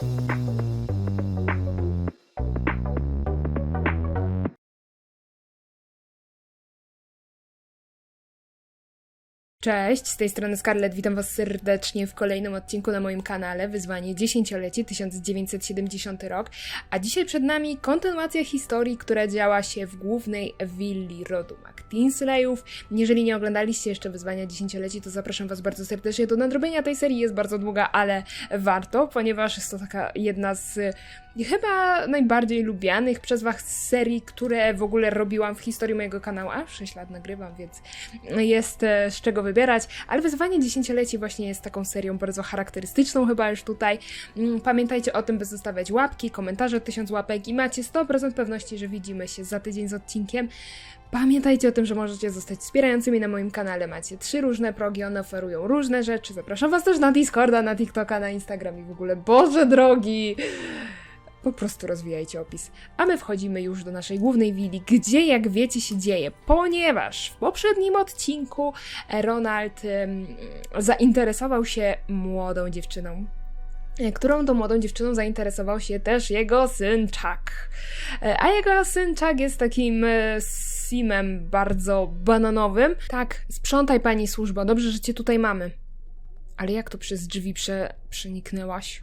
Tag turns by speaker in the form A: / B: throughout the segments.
A: あっ! Cześć, z tej strony Scarlett, witam Was serdecznie w kolejnym odcinku na moim kanale, wyzwanie dziesięciolecie 1970 rok, a dzisiaj przed nami kontynuacja historii, która działa się w głównej willi rodu McTinsleyów. Jeżeli nie oglądaliście jeszcze wyzwania dziesięcioleci, to zapraszam Was bardzo serdecznie. Do nadrobienia tej serii, jest bardzo długa, ale warto, ponieważ jest to taka jedna z chyba najbardziej lubianych przez Was serii, które w ogóle robiłam w historii mojego kanału, a 6 lat nagrywam, więc jest e, z czego wybierać, ale wyzwanie dziesięcioleci właśnie jest taką serią bardzo charakterystyczną chyba już tutaj. Mm, Pamiętajcie o tym, by zostawiać łapki, komentarze, tysiąc łapek i macie 100% pewności, że widzimy się za tydzień z odcinkiem. Pamiętajcie o tym, że możecie zostać wspierającymi na moim kanale. Macie trzy różne progi, one oferują różne rzeczy. Zapraszam Was też na Discorda, na TikToka, na Instagram i w ogóle. Boże drogi! Po prostu rozwijajcie opis. A my wchodzimy już do naszej głównej willi, gdzie jak wiecie się dzieje, ponieważ w poprzednim odcinku Ronald em, zainteresował się młodą dziewczyną. e, Którą to młodą dziewczyną zainteresował się też jego syn Chuck. E, A jego syn Chuck jest takim e, simem bardzo bananowym. Tak, sprzątaj pani służba, dobrze, że cię tutaj mamy. Ale jak to przez drzwi prze, przeniknęłaś?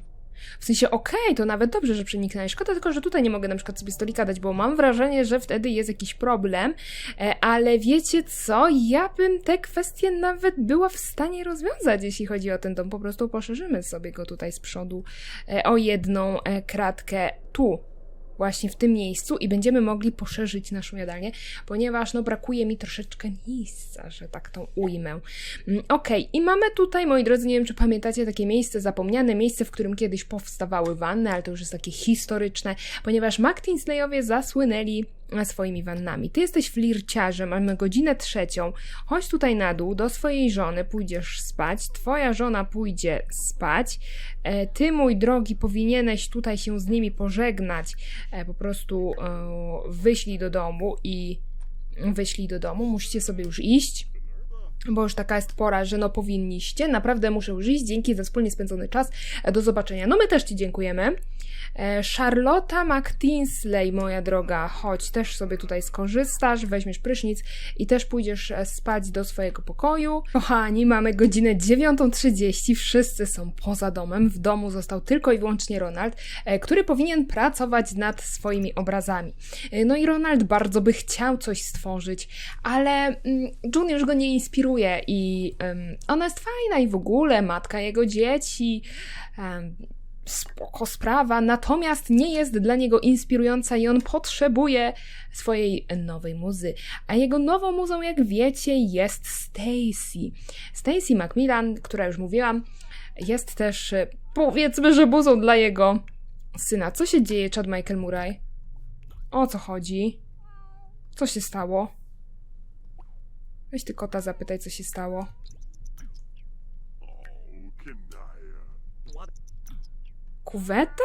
A: W sensie, okej, to nawet dobrze, że przeniknęłaś. Szkoda tylko, że tutaj nie mogę na przykład sobie stolika dać, bo mam wrażenie, że wtedy jest jakiś problem. E, ale wiecie co? Ja bym te kwestie nawet była w stanie rozwiązać, jeśli chodzi o ten dom. Po prostu poszerzymy sobie go tutaj z przodu e, o jedną e, kratkę tu. Właśnie w tym miejscu i będziemy mogli poszerzyć naszą jadalnię, ponieważ no brakuje mi troszeczkę miejsca, że tak tą ujmę. Mm, Okej, i mamy tutaj, moi drodzy, nie wiem czy pamiętacie, takie miejsce zapomniane, miejsce, w którym kiedyś powstawały wanny, ale to już jest takie historyczne, ponieważ McTinsleyowie zasłynęli swoimi wannami. Ty jesteś flirciarzem, mamy godzinę trzecią, chodź tutaj na dół, do swojej żony pójdziesz spać, twoja żona pójdzie spać, e, ty, mój drogi, powinieneś tutaj się z nimi pożegnać, e, po prostu e, wyślij do domu i wyślij do domu, musicie sobie już iść bo już taka jest pora, że no powinniście. Naprawdę muszę już iść. Dzięki za wspólnie spędzony czas. Do zobaczenia. No my też Ci dziękujemy. E, Charlotta McTinsley, moja droga, chodź, też sobie tutaj skorzystasz, weźmiesz prysznic i też pójdziesz e, spać do swojego pokoju. Kochani, mamy godzinę 9.30, wszyscy są poza domem. W domu został tylko i wyłącznie Ronald, e, który powinien pracować nad swoimi obrazami. No i Ronald bardzo by chciał coś stworzyć, ale mm, June już go nie inspiruje i em, ona jest fajna i w ogóle matka jego dzieci. em, spoko sprawa, natomiast nie jest dla niego inspirująca i on potrzebuje swojej nowej muzy. A jego nową muzą, jak wiecie, jest Stacy. Stacy Macmillan, która już mówiłam, jest też e, powiedzmy, że muzą dla jego syna. Co się dzieje, Chad Michael Murray? O co chodzi? Co się stało? Weź ty kota zapytaj, co się stało. Kuweta?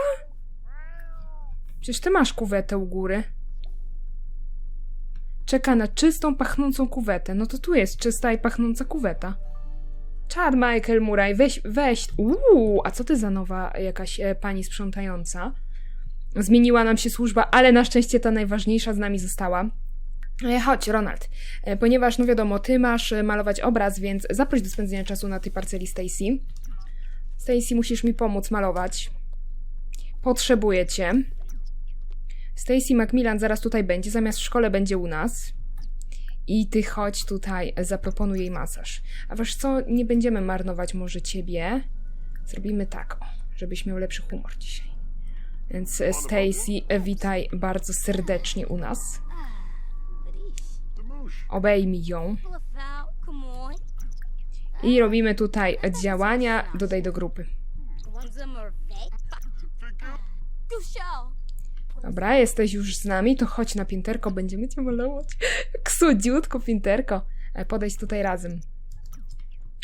A: Przecież ty masz kuwetę u góry. Czeka na czystą, pachnącą kuwetę. No to tu jest czysta i pachnąca kuweta. Chad Michael Murray, weź, weź. Uuu, a co ty za nowa jakaś e, pani sprzątająca? Zmieniła nam się służba, ale na szczęście ta najważniejsza z nami została. E, Chodź, Ronald, E, ponieważ, no wiadomo, ty masz e, malować obraz, więc zaproś do spędzenia czasu na tej parceli Stacy. Stacy, musisz mi pomóc malować. Potrzebuję cię. Stacy Macmillan zaraz tutaj będzie, zamiast w szkole będzie u nas. I ty chodź tutaj, zaproponuj jej masaż. A wiesz co, nie będziemy marnować może ciebie. Zrobimy tak, o, żebyś miał lepszy humor dzisiaj. Więc e, Stacy, e, witaj bardzo serdecznie u nas. Obejmij ją. I robimy tutaj działania, dodaj do grupy. Dobra, jesteś już z nami, to chodź na pięterko, będziemy cię malować. Jak Cudziutko pięterko. E, Podejdź tutaj razem.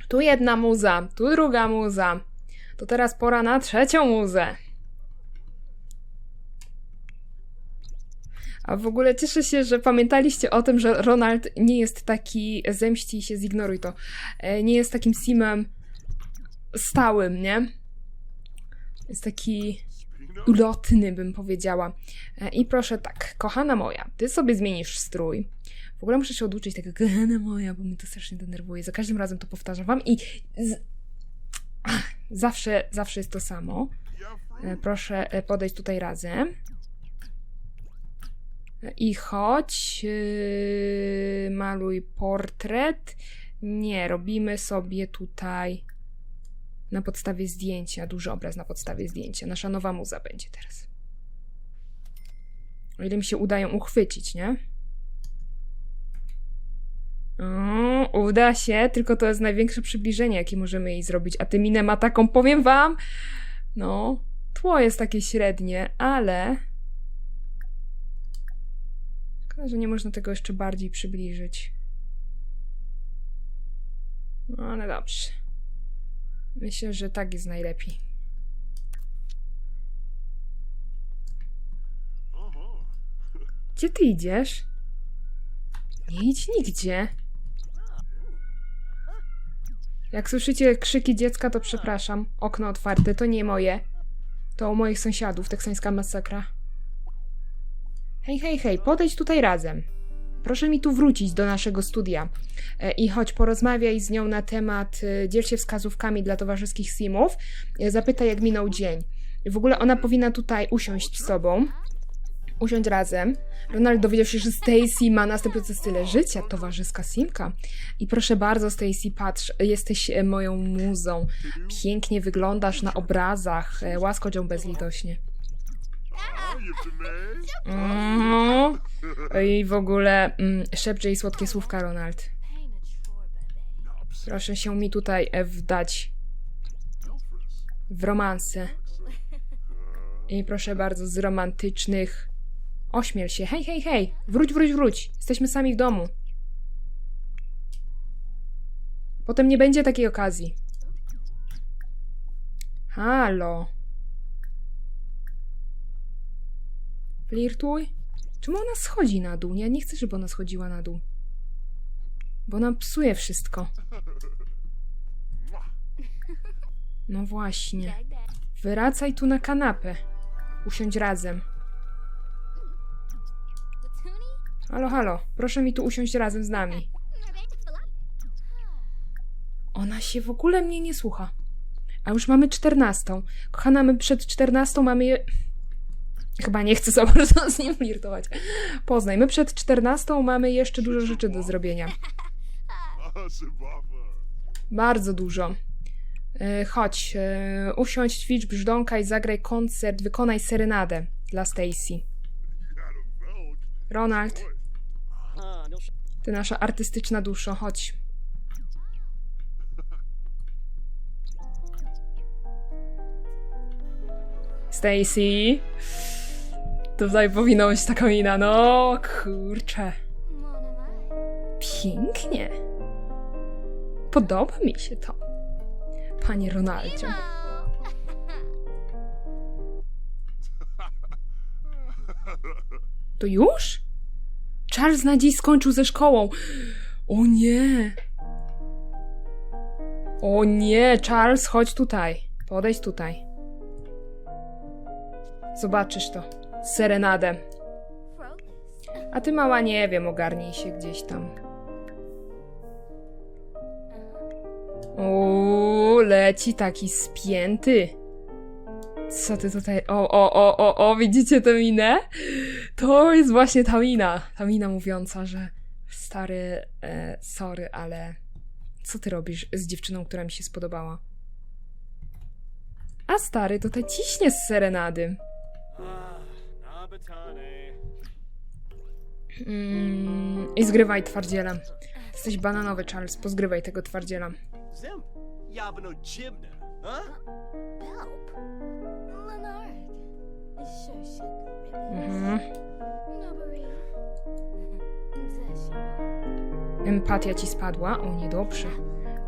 A: Tu jedna muza, tu druga muza. To teraz pora na trzecią muzę. A w ogóle cieszę się, że pamiętaliście o tym, że Ronald nie jest taki zemści się, zignoruj to. E, Nie jest takim simem stałym, nie? Jest taki ulotny, bym powiedziała. E, I proszę tak, kochana moja, ty sobie zmienisz strój. W ogóle muszę się oduczyć tego, kochana moja, bo mnie to strasznie denerwuje. Za każdym razem to powtarzam wam i z... Ach, zawsze, zawsze jest to samo. E, Proszę e, podejść tutaj razem. I chodź, maluj portret. Nie, robimy sobie tutaj na podstawie zdjęcia, duży obraz na podstawie zdjęcia. Nasza nowa muza będzie teraz. O ile mi się uda ją uchwycić, nie? O, uda się, tylko to jest największe przybliżenie, jakie możemy jej zrobić. A ty minę ma taką, powiem wam, no, tło jest takie średnie, ale... Szkoda, że nie można tego jeszcze bardziej przybliżyć. No, ale dobrze. Myślę, że tak jest najlepiej. Gdzie ty idziesz? Nie idź nigdzie. Jak słyszycie krzyki dziecka, to przepraszam. Okno otwarte, to nie moje. To u moich sąsiadów, teksańska masakra. Hej, hej, hej, podejdź tutaj razem. Proszę mi tu wrócić do naszego studia E, i chodź porozmawiaj z nią na temat, e, dziel się wskazówkami dla towarzyskich simów, E, zapytaj jak minął dzień. W ogóle ona powinna tutaj usiąść z tobą, usiąść razem. Ronald dowiedział się, że Stacy ma następujący styl życia, towarzyska simka. I proszę bardzo, Stacy, patrz, jesteś moją muzą. Pięknie wyglądasz na obrazach, łaskoć ją bezlitośnie. Mhm. I w ogóle mm, szepcze jej słodkie słówka, Ronald. Proszę się mi tutaj e, wdać w romanse. I proszę bardzo, z romantycznych. Ośmiel się. Hej, hej, hej! Wróć, wróć, wróć! Jesteśmy sami w domu. Potem nie będzie takiej okazji. Halo. Flirtuj? Czemu ona schodzi na dół? Ja nie chcę, żeby ona schodziła na dół. Bo nam psuje wszystko. No właśnie. Wracaj tu na kanapę. Usiądź razem. Halo, halo. Proszę mi tu usiąść razem z nami. Ona się w ogóle mnie nie słucha. A już mamy czternastą. Kochana, my przed czternastą mamy je... Chyba nie chcę za bardzo z nim flirtować. Poznaj, my przed czternastą mamy jeszcze dużo rzeczy do zrobienia. Bardzo dużo. E, chodź, e, usiądź, ćwicz brzdąka i zagraj koncert, wykonaj serenadę dla Stacy. Ronald, ty nasza artystyczna duszo, chodź. Stacy. Tutaj powinno być taka mina, no kurczę. Pięknie. Podoba mi się to. Panie Ronaldzie. To już? Charles na dziś skończył ze szkołą. O nie. O nie, Charles, chodź tutaj. Podejdź tutaj. Zobaczysz to. Serenadę. A ty mała nie wiem, ogarnij się gdzieś tam. O, leci taki spięty. Co ty tutaj. O, o, o, o, o, widzicie tę minę? To jest właśnie ta mina. Ta mina mówiąca, że stary, e, sorry, ale co ty robisz z dziewczyną, która mi się spodobała? A stary tutaj ciśnie z serenady. Mm, I zgrywaj twardziela. Jesteś bananowy, Charles. Pozgrywaj tego twardziela.
B: Leonard.
A: Mhm. Empatia ci spadła? O, niedobrze.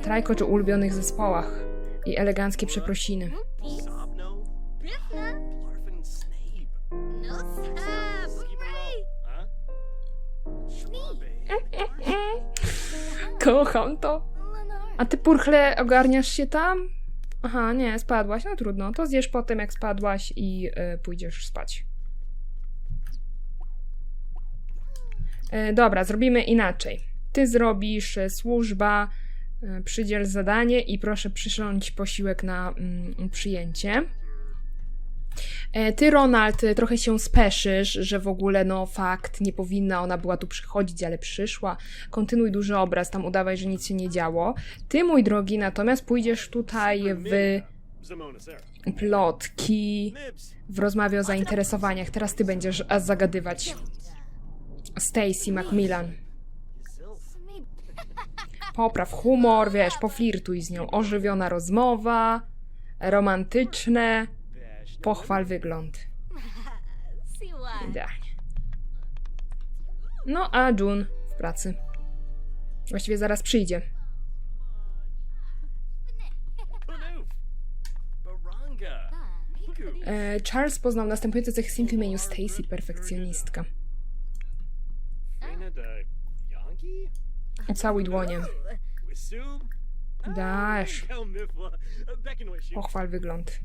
A: Trajkocz o ulubionych zespołach i eleganckie przeprosiny. Kocham to. A ty, Purchle, ogarniasz się tam? Aha, nie, spadłaś. No trudno. To zjesz potem, jak spadłaś i y, pójdziesz spać. E, dobra, zrobimy inaczej. Ty zrobisz e, służba, e, przydziel zadanie i proszę przysząć posiłek na mm, przyjęcie. E, Ty, Ronald, e, trochę się speszysz, że w ogóle, no fakt, nie powinna ona była tu przychodzić, ale przyszła. Kontynuuj duży obraz, tam udawaj, że nic się nie działo. Ty, mój drogi, natomiast pójdziesz tutaj w plotki, w rozmowie o zainteresowaniach. Teraz ty będziesz zagadywać. Stacy Macmillan. Popraw humor, wiesz, poflirtuj z nią. Ożywiona rozmowa, romantyczne. Pochwal wygląd. Idealnie. No a June w pracy. Właściwie zaraz przyjdzie. E, Charles poznał następujące cechy w imieniu Stacy, perfekcjonistka. Całuj dłonie. Dasz. Pochwal wygląd.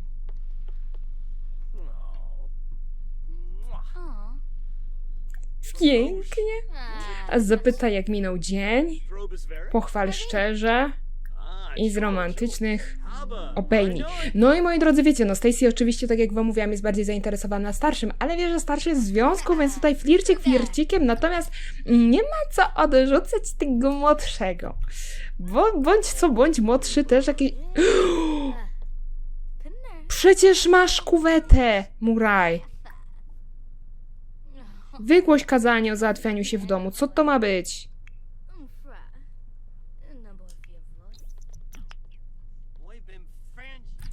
A: Pięknie. A zapytaj, jak minął dzień. Pochwal szczerze i z romantycznych obejmij. No i moi drodzy, wiecie, no Stacy oczywiście, tak jak wam mówiłam, jest bardziej zainteresowana starszym, ale wie, że starszy jest w związku, więc tutaj flircik flircikiem, natomiast nie ma co odrzucać tego młodszego. Bo, bądź co, bądź młodszy też jakiś... Przecież masz kuwetę, Muraj. Wygłoś kazanie o załatwianiu się w domu. Co to ma być?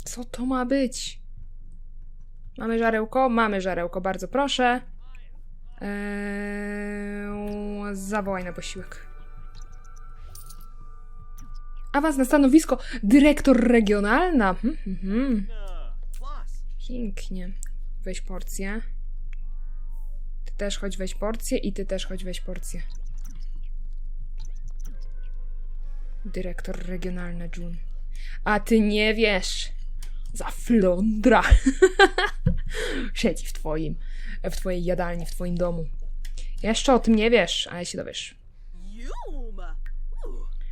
A: Co to ma być? Mamy żarełko? Mamy żarełko, bardzo proszę. Eee, zawołaj na posiłek. Awans na stanowisko dyrektor regionalna. Hmm, hmm, hmm. Pięknie. Weź porcję. Też chodź weź porcję i ty też chodź weź porcję. Dyrektor regionalny June. A ty nie wiesz. Za flądra. Siedzi w twoim, w twojej jadalni, w twoim domu. Jeszcze o tym nie wiesz, ale się dowiesz.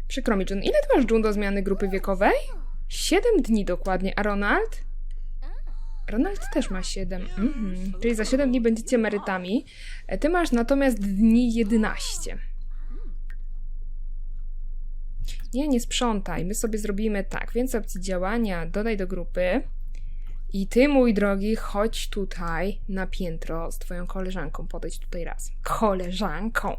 A: Przykro mi, June. Ile ty masz, June, do zmiany grupy wiekowej? Siedem dni dokładnie. A Ronald? Ronald też ma 7. Mhm. Czyli za 7 dni będziecie emerytami. E, Ty masz natomiast dni 11. Nie, nie sprzątaj. My sobie zrobimy tak. Więcej opcji działania dodaj do grupy. I ty, mój drogi, chodź tutaj na piętro z twoją koleżanką. Podejdź tutaj raz. Koleżanką.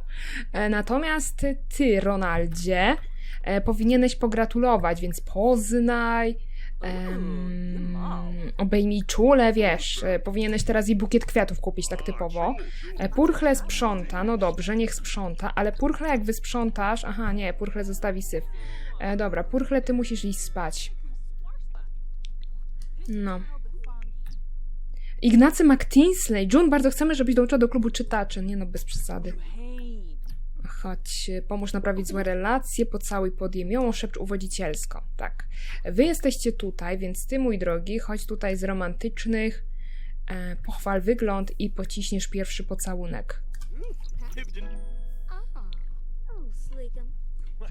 A: E, Natomiast ty, Ronaldzie, e, powinieneś pogratulować, więc poznaj. Obejmij czule, wiesz, e, powinieneś teraz i bukiet kwiatów kupić tak typowo. E, Purchle sprząta, no dobrze, niech sprząta, ale Purchle jak wysprzątasz, aha, nie, Purchle zostawi syf. E, dobra, Purchle, ty musisz iść spać. No. Ignacy McTinsley, June, bardzo chcemy, żebyś dołączyła do klubu czytaczy. Nie no, bez przesady. Chodź, e, pomóż naprawić złe relacje, pocałuj podjem ją, szepcz uwodzicielsko. Tak. Wy jesteście tutaj, więc ty, mój drogi, chodź tutaj z romantycznych, e, pochwal wygląd i pociśniesz pierwszy pocałunek.
B: Sleekum.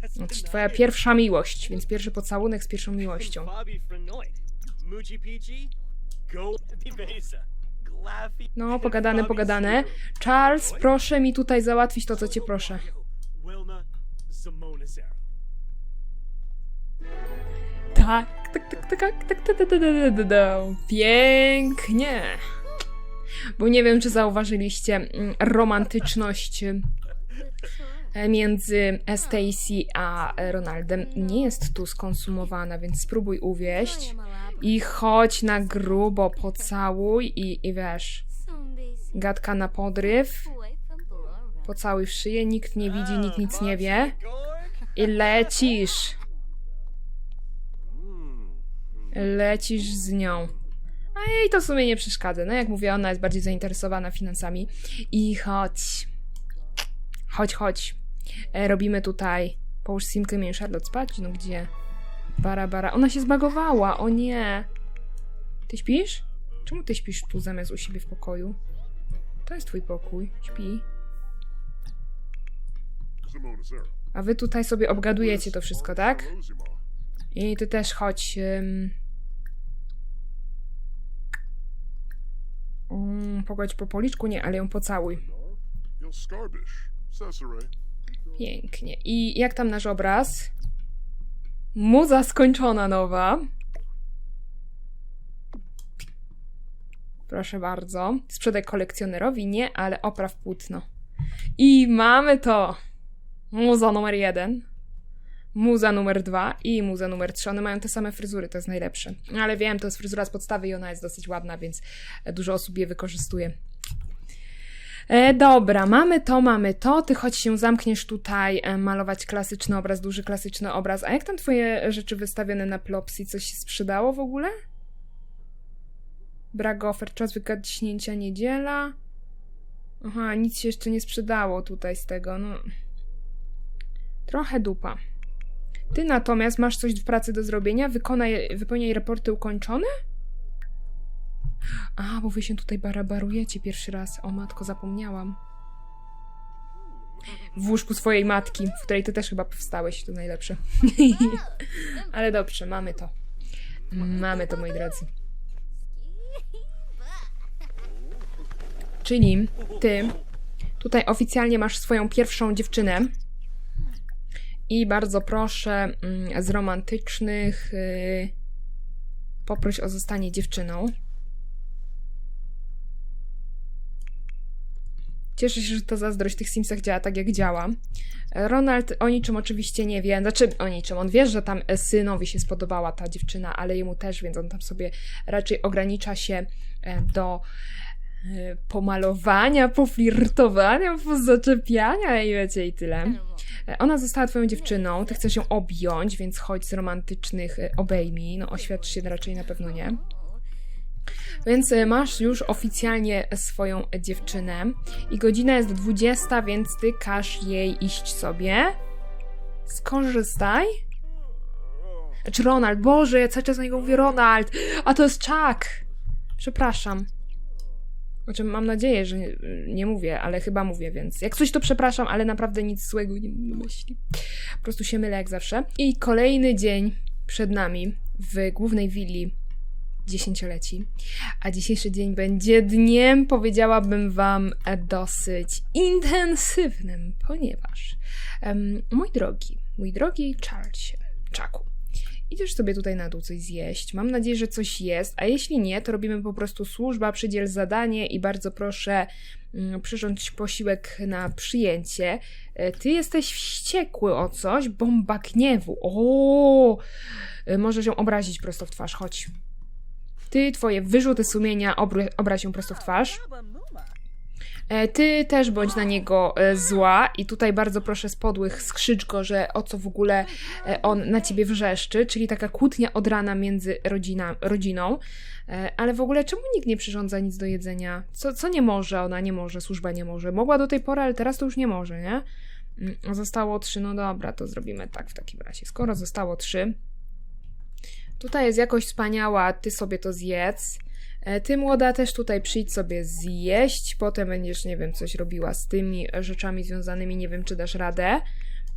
A: Znaczy, twoja pierwsza miłość, więc pierwszy pocałunek z pierwszą miłością. No, pogadane, pogadane. Charles, proszę mi tutaj załatwić to, co cię proszę. Tak, tak, tak, tak, tak, tak, tak, tak, tak, tak, tak. Pięknie. Bo nie wiem, czy zauważyliście mm, romantyczność e, między Stacy a Ronaldem. Nie jest tu skonsumowana, więc spróbuj uwieść i chodź na grubo, pocałuj i, i wiesz, gadka na podryw, pocałuj w szyję, nikt nie widzi, nikt nic nie wie i lecisz. Lecisz z nią. A jej to w sumie nie przeszkadza. No jak mówię, ona jest bardziej zainteresowana finansami. I chodź. Chodź, chodź. E, robimy tutaj. Połóż Simkę, mnie Charlotte spać. No gdzie? Bara, bara. Ona się zbagowała, o nie. Ty śpisz? Czemu ty śpisz tu zamiast u siebie w pokoju? To jest twój pokój. Śpi. A wy tutaj sobie obgadujecie to wszystko, tak? I ty też chodź. Um... Pogodź po policzku? Nie, ale ją pocałuj. Pięknie. I jak tam nasz obraz? Muza skończona nowa. Proszę bardzo. Sprzedaj kolekcjonerowi? Nie, ale opraw płótno. I mamy to! Muza numer jeden. Muza numer dwa i muza numer trzy. One mają te same fryzury, to jest najlepsze. Ale wiem, to jest fryzura z podstawy i ona jest dosyć ładna, więc dużo osób je wykorzystuje. E, dobra, mamy to, mamy to. Ty choć się zamkniesz tutaj, e, malować klasyczny obraz, duży klasyczny obraz. A jak tam twoje rzeczy wystawione na Plopsy? Coś się sprzedało w ogóle? Brak ofert, czas wygaśnięcia niedziela. Aha, nic się jeszcze nie sprzedało tutaj z tego, no. Trochę dupa. Ty natomiast masz coś w pracy do zrobienia? Wykonaj, wypełniaj raporty ukończone? A, bo wy się tutaj barabarujecie pierwszy raz. O matko, zapomniałam. W łóżku swojej matki, w której ty też chyba powstałeś, to najlepsze. Ale dobrze, mamy to. Mamy to, moi drodzy. Czyli ty tutaj oficjalnie masz swoją pierwszą dziewczynę. I bardzo proszę mm, z romantycznych yy, poproś o zostanie dziewczyną. Cieszę się, że ta zazdrość w tych Simsach działa tak, jak działa. Ronald o niczym oczywiście nie wie, znaczy o niczym. On wie, że tam synowi się spodobała ta dziewczyna, ale jemu też, więc on tam sobie raczej ogranicza się e, do e, pomalowania, poflirtowania, pozaczepiania i wiecie, i tyle. E, Ona została twoją dziewczyną, ty chcesz ją objąć, więc chodź z romantycznych obejmij. No oświadcz się raczej na pewno nie. Więc e, masz już oficjalnie swoją dziewczynę i godzina jest 20, więc ty każ jej iść sobie. Skorzystaj. Czy Ronald? Boże, ja cały czas na niego mówię Ronald, a to jest Chuck. Przepraszam. Znaczy, mam nadzieję, że nie, nie mówię, ale chyba mówię, więc jak coś to przepraszam, ale naprawdę nic złego nie mam na myśli. Po prostu się mylę jak zawsze. I kolejny dzień przed nami w głównej willi dziesięcioleci. A dzisiejszy dzień będzie dniem, powiedziałabym Wam, dosyć intensywnym, ponieważ, em, mój drogi, mój drogi Charlesie, Czaku, idziesz sobie tutaj na dół coś zjeść. Mam nadzieję, że coś jest, a jeśli nie, to robimy po prostu służba, przydziel zadanie i bardzo proszę mm, przyrządź posiłek na przyjęcie. E, Ty jesteś wściekły o coś, bomba gniewu. O, e, możesz ją obrazić prosto w twarz, chodź. Ty, twoje wyrzuty sumienia obr- obraź ją prosto w twarz. E, Ty też bądź na niego e, zła i tutaj bardzo proszę z podłych skrzycz go, że o co w ogóle e, on na ciebie wrzeszczy, czyli taka kłótnia od rana między rodzina, rodziną. Ale w ogóle czemu nikt nie przyrządza nic do jedzenia? Co, co nie może? Ona nie może, służba nie może. Mogła do tej pory, ale teraz to już nie może, nie? Mm, Zostało trzy, no dobra, to zrobimy tak w takim razie. Skoro zostało trzy, Tutaj jest jakoś wspaniała, ty sobie to zjedz. E, Ty młoda też tutaj przyjdź sobie zjeść, potem będziesz, nie wiem, coś robiła z tymi rzeczami związanymi, nie wiem, czy dasz radę.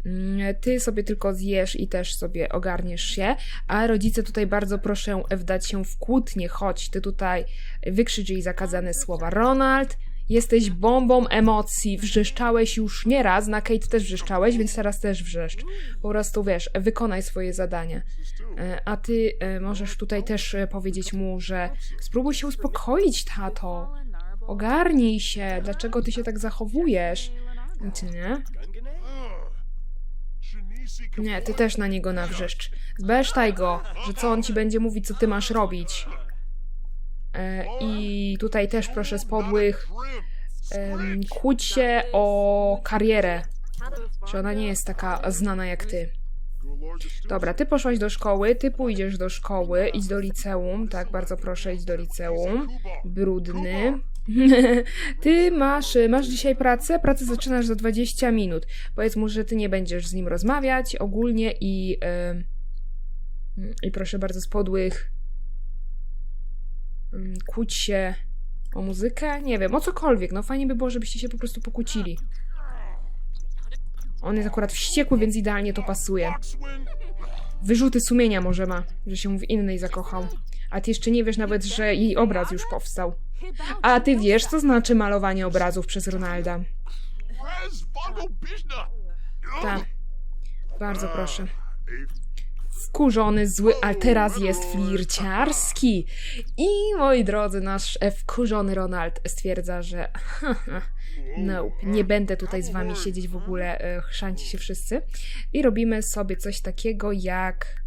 A: Mm, Ty sobie tylko zjesz i też sobie ogarniesz się, a rodzice tutaj bardzo proszę wdać się w kłótnię, chodź, ty tutaj wykrzycz jej zakazane słowa. Ronald, jesteś bombą emocji, wrzeszczałeś już nieraz, na Kate też wrzeszczałeś, więc teraz też wrzeszcz. Po prostu, wiesz, wykonaj swoje zadanie. E, A ty e, możesz tutaj też e, powiedzieć mu, że spróbuj się uspokoić, tato. Ogarnij się, dlaczego ty się tak zachowujesz? Ty nie? Nie, ty też na niego nawrzeszcz. Zbesztaj go, że co on ci będzie mówić, co ty masz robić. E, I tutaj też proszę z podłych kłóć się o karierę, że ona nie jest taka znana jak ty. Dobra, ty poszłaś do szkoły, ty pójdziesz do szkoły, idź do liceum, tak, bardzo proszę, idź do liceum. Brudny. Ty masz, masz dzisiaj pracę? Pracę zaczynasz za 20 minut. Powiedz mu, że ty nie będziesz z nim rozmawiać ogólnie i... Mm, I proszę bardzo, z podłych kłóć się o muzykę, nie wiem, o cokolwiek. No fajnie by było, żebyście się po prostu pokłócili. On jest akurat wściekły, więc idealnie to pasuje. Wyrzuty sumienia może ma, że się w innej zakochał. A ty jeszcze nie wiesz nawet, że jej obraz już powstał. A ty wiesz, co znaczy malowanie obrazów przez Ronalda. Tak. Bardzo proszę. Wkurzony, zły, ale teraz jest flirciarski. I moi drodzy, nasz wkurzony Ronald stwierdza, że nope, nie będę tutaj z wami siedzieć w ogóle, e, chrzancie się wszyscy. I robimy sobie coś takiego jak...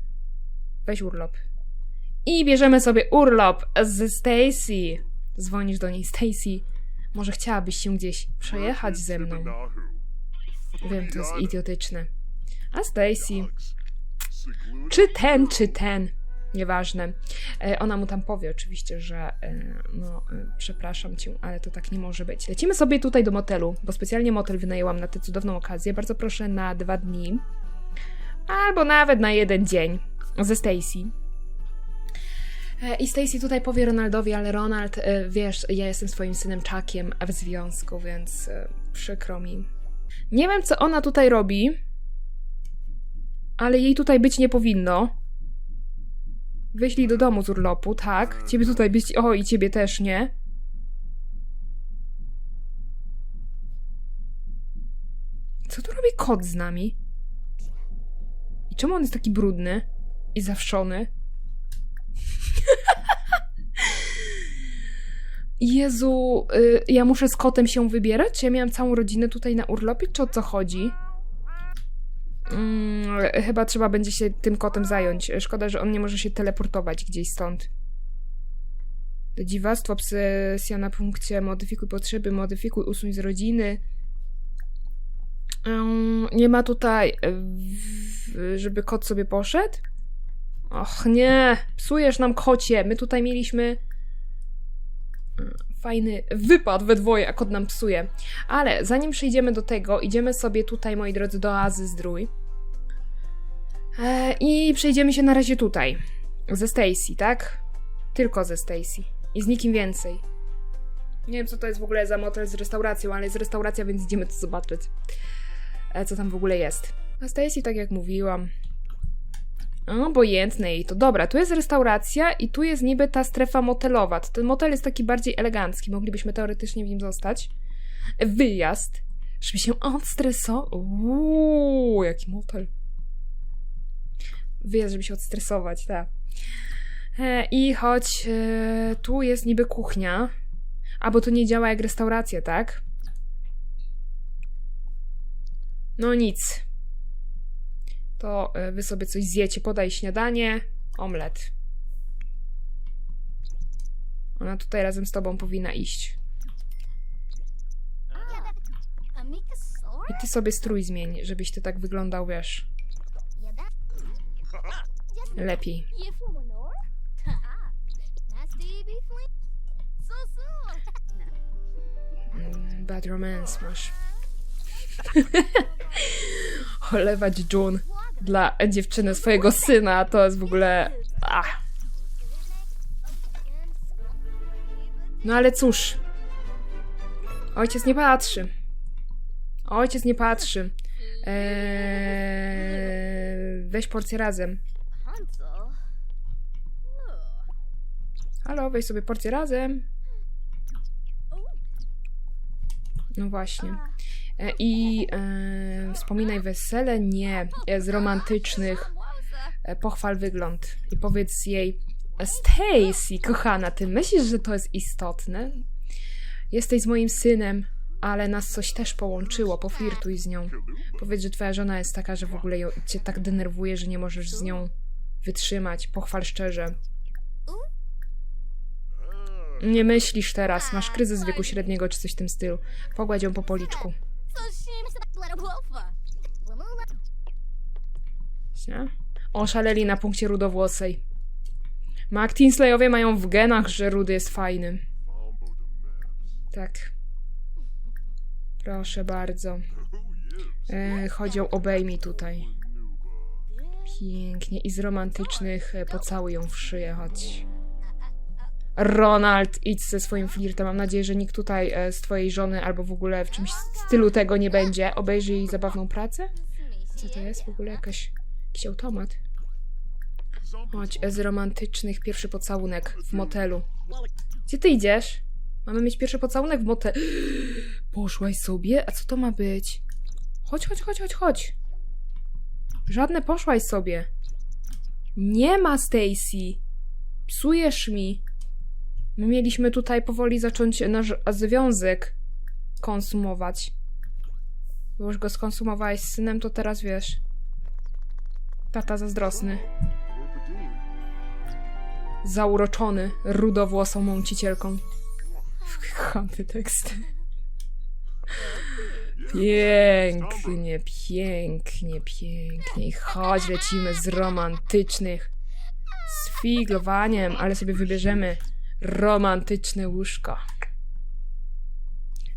A: Weź urlop. I bierzemy sobie urlop z Stacy. Dzwonisz do niej, Stacy. Może chciałabyś się gdzieś przejechać ze mną. Wiem, to jest idiotyczne. A Stacy... Czy ten, czy ten. Nieważne. E, Ona mu tam powie oczywiście, że e, no, e, przepraszam cię, ale to tak nie może być. Lecimy sobie tutaj do motelu, bo specjalnie motel wynajęłam na tę cudowną okazję. Bardzo proszę na dwa dni. Albo nawet na jeden dzień ze Stacy. I Stacy tutaj powie Ronaldowi, ale Ronald, wiesz, ja jestem swoim synem Chuckiem w związku, więc przykro mi. Nie wiem, co ona tutaj robi, ale jej tutaj być nie powinno. Wyślij do domu z urlopu, tak? Ciebie tutaj być. O, i ciebie też nie. Co tu robi kot z nami? I czemu on jest taki brudny i zawszony? Jezu, y, ja muszę z kotem się wybierać? Ja miałam całą rodzinę tutaj na urlopie, czy o co chodzi? Mm, chyba trzeba będzie się tym kotem zająć. Szkoda, że on nie może się teleportować gdzieś stąd. To dziwactwo, obsesja na punkcie modyfikuj potrzeby, modyfikuj, usuń z rodziny. Ym, nie ma tutaj, e, żeby kot sobie poszedł? Och nie, psujesz nam kocie. My tutaj mieliśmy fajny wypad we dwoje, a kot nam psuje. Ale zanim przejdziemy do tego, idziemy sobie tutaj, moi drodzy, do Oazy Zdrój. E, I przejdziemy się na razie tutaj. Ze Stacy, tak? Tylko ze Stacy. I z nikim więcej. Nie wiem, co to jest w ogóle za motel z restauracją, ale jest restauracja, więc idziemy to zobaczyć. E, co tam w ogóle jest. A Stacy, tak jak mówiłam. Obojętne jej to. Dobra, tu jest restauracja i tu jest niby ta strefa motelowa. Ten motel jest taki bardziej elegancki. Moglibyśmy teoretycznie w nim zostać. Wyjazd. Żeby się odstresować. Uuu, jaki motel. Wyjazd, żeby się odstresować, tak. E, I choć e, tu jest niby kuchnia, a bo to nie działa jak restauracja, tak? No nic. To e, wy sobie coś zjecie, podaj śniadanie, omlet. Ona tutaj razem z tobą powinna iść. I ty sobie strój zmień, żebyś ty tak wyglądał, wiesz, lepiej. Mm, Bad romance masz. Olewać June dla dziewczyny swojego syna, to jest w ogóle... Ach. No ale cóż. Ojciec nie patrzy. Ojciec nie patrzy. Eee, weź porcję razem. Halo, weź sobie porcję razem. No właśnie. E, I e, wspominaj wesele, nie e, z romantycznych. E, pochwal wygląd i powiedz jej: Stacy, kochana, ty myślisz, że to jest istotne? Jesteś z moim synem, ale nas coś też połączyło. Poflirtuj z nią. Powiedz, że twoja żona jest taka, że w ogóle cię tak denerwuje, że nie możesz z nią wytrzymać. Pochwal szczerze. Nie myślisz teraz, masz kryzys wieku średniego czy coś w tym stylu. Pogładź ją po policzku.
B: Wolfa.
A: Nie? Oszaleli na punkcie rudowłosej. McTinslayowie mają w genach, że rudy jest fajny. Tak. Proszę bardzo. E, chodzi o tutaj. Pięknie. I z romantycznych e, pocałuj ją w szyję, chodź. Ronald, idź ze swoim flirtem. Mam nadzieję, że nikt tutaj e, z twojej żony albo w ogóle w czymś stylu tego nie będzie. Obejrzyj jej zabawną pracę? Co to jest? W ogóle jakaś, jakiś automat. Chodź, e, z romantycznych pierwszy pocałunek w motelu. Gdzie ty idziesz? Mamy mieć pierwszy pocałunek w motelu. Poszłaś sobie? A co to ma być? Chodź, chodź, chodź, chodź, chodź. Żadne poszłaś sobie. Nie ma Stacy. Psujesz mi. My mieliśmy tutaj powoli zacząć nasz związek konsumować. Bo już go skonsumowałeś z synem, to teraz wiesz. Tata zazdrosny. Zauroczony, rudowłosą mącicielką. Kochany tekst. Pięknie, pięknie, pięknie. I chodź, lecimy z romantycznych. Z figlowaniem, ale sobie wybierzemy romantyczne łóżko.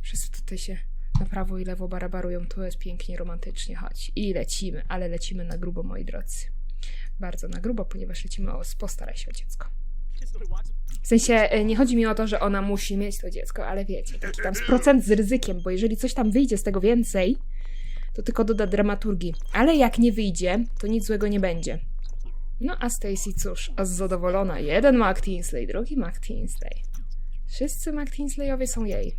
A: Wszyscy tutaj się na prawo i lewo barabarują. Tu jest pięknie, romantycznie. Chodź. I lecimy, ale lecimy na grubo, moi drodzy. Bardzo na grubo, ponieważ lecimy o postaraj się o dziecko. W sensie e, nie chodzi mi o to, że ona musi mieć to dziecko, ale wiecie, taki tam z procent z ryzykiem, bo jeżeli coś tam wyjdzie z tego więcej, to tylko doda dramaturgii. Ale jak nie wyjdzie, to nic złego nie będzie. No a Stacy cóż, a zadowolona. Jeden Mac Tinsley, drugi Mac Tinsley. Wszyscy Mac Tinsleyowie są jej.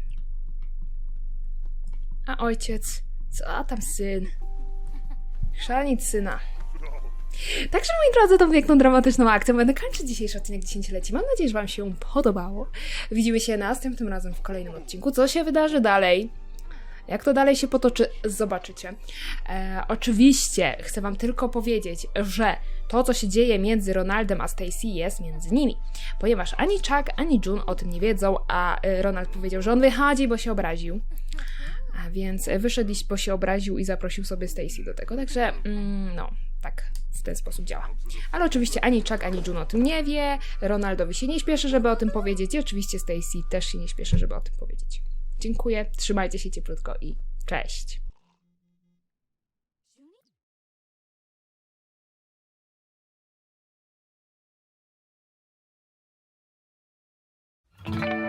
A: A ojciec, co a tam syn? Chrzanić syna. Także moi drodzy, tą piękną, dramatyczną akcją będę kończyć dzisiejszy odcinek 10 Mam nadzieję, że Wam się podobało. Widzimy się następnym razem w kolejnym odcinku. Co się wydarzy dalej? Jak to dalej się potoczy, zobaczycie. E, oczywiście chcę Wam tylko powiedzieć, że to, co się dzieje między Ronaldem a Stacy, jest między nimi. Ponieważ ani Chuck, ani June o tym nie wiedzą, a e, Ronald powiedział, że on wychodzi, bo się obraził. A więc wyszedł, bo się obraził i zaprosił sobie Stacy do tego. Także, mm, no, tak w ten sposób działa. Ale oczywiście ani Chuck, ani June o tym nie wie. Ronaldowi się nie śpieszy, żeby o tym powiedzieć. I oczywiście Stacy też się nie śpieszy, żeby o tym powiedzieć. Dziękuję, trzymajcie się cieplutko i cześć! thank you